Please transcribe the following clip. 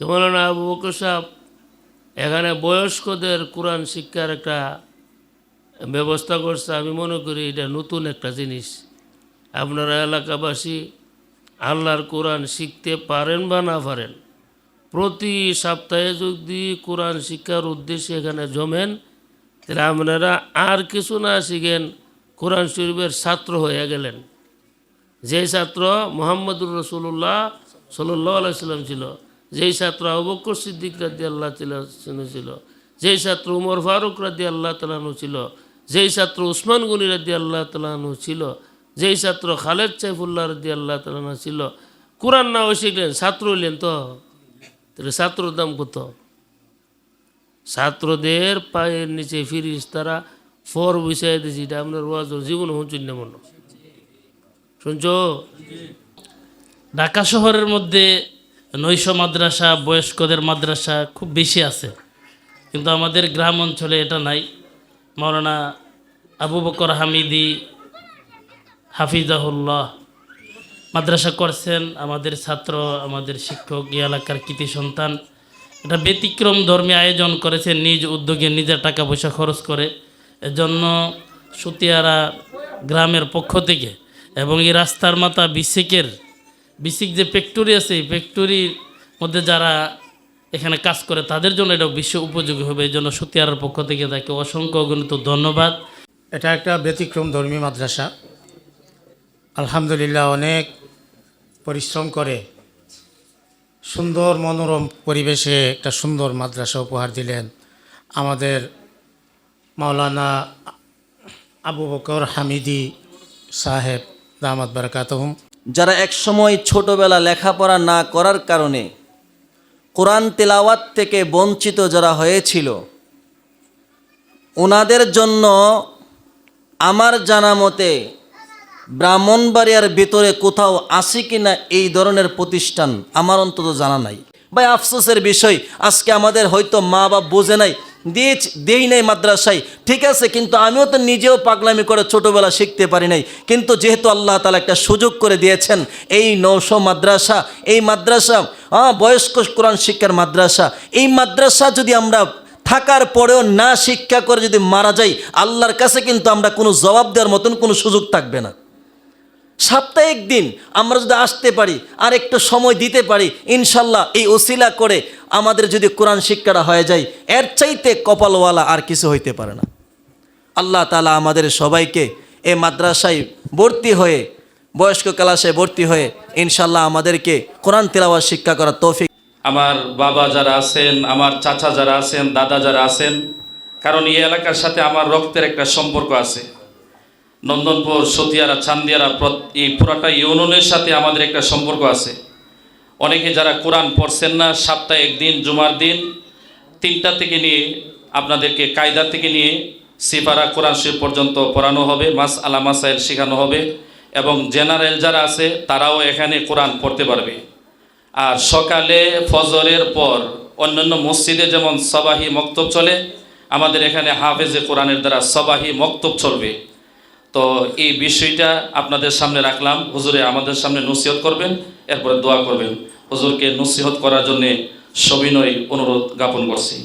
তো মৌলানা আবু বকর সাহেব, এখানে বয়স্কদের কোরআন শিক্ষার একটা ব্যবস্থা করছে। আমি মনে করি এটা নতুন একটা জিনিস। আপনারা এলাকাবাসী আল্লাহর কোরআন শিখতে পারেন বা না পারেন, প্রতি সপ্তাহে যদি কোরআন শিক্ষার উদ্দেশ্যে এখানে জমেন, তাহলে আপনারা আর কিছু না শিখেন, কোরআন শরীফের ছাত্র হয়ে গেলেন। যেই ছাত্র মোহাম্মদুর রসুল্লাহ সাল্লাহ ছিল যেই ছাত্র আবুবকর সিদ্দিক রাদি আল্লাহ ছিল, যেই ছাত্র উমর ফারুক রাদি আল্লাহ তালানু ছিল, যেই ছাত্র উসমান গনি রাদি আল্লাহ তালানু ছিল, যেই ছাত্র খালেদ সাইফুল্লাহ রাদি আল্লাহ তালানু ছিল। কোরআন না শিখলেন, ছাত্র হইলেন তো? তাহলে ছাত্রর দাম কত? ছাত্রদের পায়ের নিচে ফিরিস তারা ফর বিষয় দিয়েছি, এটা আপনার ওয়াজ জীবন হুঁচুন না মনে শুনছো? ঢাকা শহরের মধ্যে নৈশ মাদ্রাসা, বয়স্কদের মাদ্রাসা খুব বেশি আছে। কিন্তু আমাদের গ্রাম অঞ্চলে এটা নাই। মৌলানা আবু বকর হামিদি হাফিজাহুল্লাহ মাদ্রাসা করছেন। আমাদের ছাত্র, আমাদের শিক্ষক, এই এলাকার কৃতি সন্তান। এটা ব্যতিক্রম ধর্মী আয়োজন করেছে, নিজ উদ্যোগে নিজের টাকা পয়সা খরচ করে। এজন্য সুতিয়ারা গ্রামের পক্ষ থেকে এবং এই রাস্তার মাথা বিসিকের বিসিক যে ফ্যাক্টরি আছে, এই ফ্যাক্টরির মধ্যে যারা এখানে কাজ করে, তাদের জন্য এটা বিশ্ব উপযোগী হবে। এই জন্য সুতিয়ারার পক্ষ থেকে তাকে অসংখ্য অগণিত ধন্যবাদ। এটা একটা ব্যতিক্রম ধর্মী মাদ্রাসা। আলহামদুলিল্লাহ অনেক পরিশ্রম করে সুন্দর মনোরম পরিবেশে একটা সুন্দর মাদ্রাসা উপহার দিলেন আমাদের মাওলানা আবু বকর হামিদি সাহেব দামাদ বারকাতহম যারা একসময় ছোটবেলা লেখাপড়া না করার কারণে কোরআন তেলাওয়াত থেকে বঞ্চিত যারা হয়েছিল, ওনাদের জন্য আমার জানা মতে ব্রাহ্মণবাড়িয়ার ভিতরে কোথাও আছে কি না এই ধরনের প্রতিষ্ঠান আমার অন্তত জানা নাই। ভাই, আফসোসের বিষয়, আজকে আমাদের হয়তো মা বাপ বোঝে নাই দিয়েছ দেই নাই মাদ্রাসায়। ঠিক আছে, কিন্তু আমিও তো নিজেও পাগলামি করে ছোটোবেলা শিখতে পারি নাই। কিন্তু যেহেতু আল্লাহ তালা একটা সুযোগ করে দিয়েছেন, এই নৌশ মাদ্রাসা, এই মাদ্রাসা বয়স্ক কোরআন শিক্ষার মাদ্রাসা, এই মাদ্রাসা যদি আমরা থাকার পরেও না শিক্ষা করে যদি মারা যাই, আল্লাহর কাছে কিন্তু আমরা কোনো জবাব দেওয়ার মতন কোনো সুযোগ থাকবে না। সাপ্তাহিক দিন আমরা যদি আসতে পারি, আর একটু সময় দিতে পারি, ইনশাল্লাহ এই ওসিলা করে আমাদের যদি কোরআন শিক্ষাটা হয়ে যায়, এর চাইতে কপালওয়ালা আর কিছু হইতে পারে না। আল্লাহ তালা আমাদের সবাইকে এ মাদ্রাসায় ভর্তি হয়ে, বয়স্ক ক্লাসে ভর্তি হয়ে, ইনশাল্লাহ আমাদেরকে কোরআন তেলাওয়া শিক্ষা করার তৌফিক আমার বাবা যারা আছেন, আমার চাচা যারা আছেন, দাদা যারা আছেন, কারণ এই এলাকার সাথে আমার রক্তের একটা সম্পর্ক আছে। নন্দনপুর, সতিয়ারা, চান্দিয়ারা এই পুরাটা ইউনিয়নের সাথে আমাদের একটা সম্পর্ক আছে। অনেকে যারা কোরআন পড়ছেন না সপ্তাহে একদিন জুমার দিন, তিনটা থেকে নিয়ে আপনাদেরকে কায়দা থেকে নিয়ে সিপারা কোরআন শরীফ পর্যন্ত পড়ানো হবে, মাস আলা মাসাইল শেখানো হবে এবং জেনারেল যারা আছে, তারাও এখানে কোরআন পড়তে পারবে। আর সকালে ফজরের পর অন্যান্য মসজিদে যেমন সবাহি মক্তব চলে, আমাদের এখানে হাফেজে কোরআনের দ্বারা সবাহি মক্তব চলবে। তো এই বিষয়টা আপনাদের সামনে রাখলাম। হুজুরে আমাদের সামনে নসিহত করবেন, এরপরে দোয়া করবেন। হুজুরকে নসিহত করার জন্যে সবিনয় অনুরোধ জ্ঞাপন করছি।